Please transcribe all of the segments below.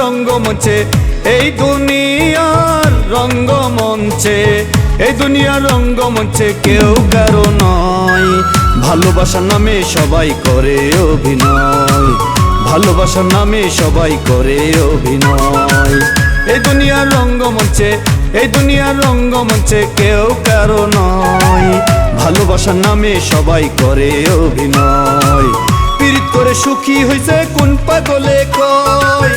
রঙ্গমঞ্চে এই দুনিয়ার রঙ্গমঞ্চে এই দুনিয়ার রঙ্গমঞ্চে কেউ কারও নয়। ভালোবাসার নামে সবাই করে অভিনয়। ভালোবাসার নামে সবাই করে অভিনয়। এই দুনিয়ার রঙ্গমঞ্চে এই দুনিয়ার রঙ্গমঞ্চে কেউ কারও নয়। ভালোবাসার নামে সবাই করে অভিনয়। পীড়িত করে সুখী হইছে কোন পাগলে কয়?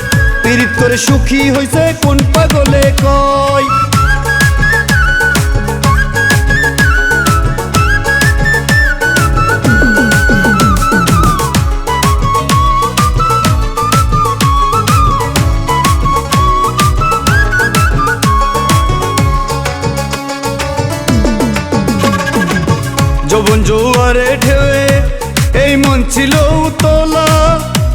করে সুখী হইছে কোন পাগলে কয়? যৌবন জোয়ারে ঢেউয়ে, এই মন ছিল তোলা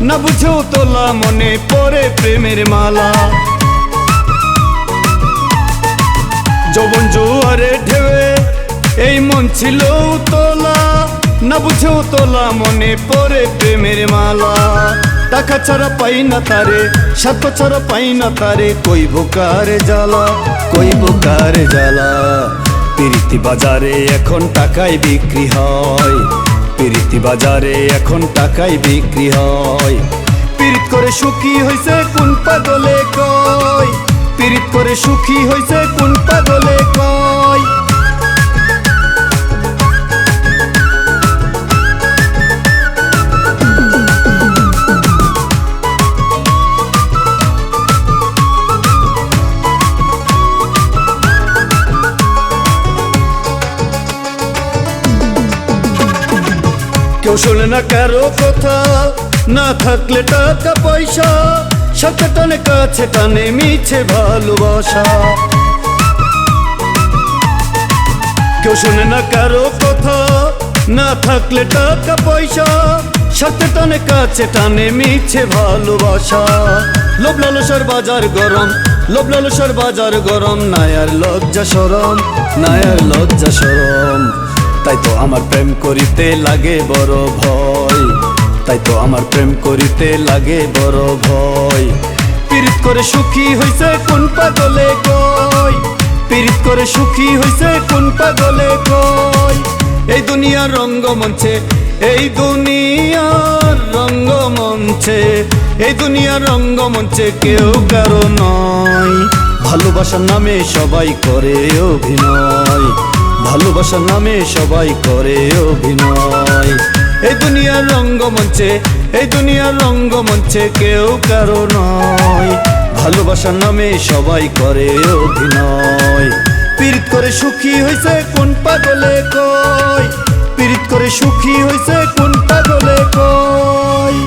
না বুঝেও তোলা মনে পড়ে প্রেমের মালা। যৌবন জোয়ারে ঢেউয়ে এই মন ছিল তোলা না বুঝেও তোলা মনে পড়ে প্রেমের মালা। টাকা ছাড়া পাই না তারে সাত ছাড়া পাই না তারে, কই বোকারে জ্বালা, কই বোকারে জ্বালা। পিরিতি বাজারে এখন টাকায় বিক্রি হয়, পিরিতি বাজারে এখন টাকায় বিক্রি হয়। পিরিত করে সুখী হইছে কোন পাগলে কয় পিরিত করে সুখী হইছে কোন পাগলে কয় কেউ শোনে না কারও কথা না থাকলে টাকা পয়সা সাথে টানে কাছে টানে মিছে ভালোবাসা। কেউ শোনে না কারও কথা, না থাকলে টাকা পয়সা সাথে টানে কাছে টানে মিছে ভালোবাসা। লোভ লালসার বাজার গরম, লোভ লালসার বাজার গরম, নায়ার লজ্জা সরম, নায়ার লজ্জা সরম। তাই তো আমার প্রেম করিতে লাগে বড় ভয়। তাই তো আমার প্রেম করিতে লাগে বড় ভয়। পীড়িত করে সুখী হইছে কোন পাগলে কয় পীড়িত করে সুখী হইছে কোন পাগলে কয় এই দুনিয়ার রঙ্গমঞ্চে এই দুনিয়ার রঙ্গমঞ্চে এই দুনিয়ার রঙ্গমঞ্চে কেউ কারও নয়। ভালোবাসার নামে সবাই করে অভিনয়। ভালোবাসার নামে সবাই করে অভিনয়। দুনিয়ার রঙ্গমঞ্চে এই দুনিয়ার রঙ্গমঞ্চে কেউ কারও নয়। ভালোবাসার নামে সবাই করে অভিনয়। পীড়িত করে সুখী হয়েছে কোন পাগলে কয় পীড়িত করে সুখী হয়েছে কোন পাগলে কয়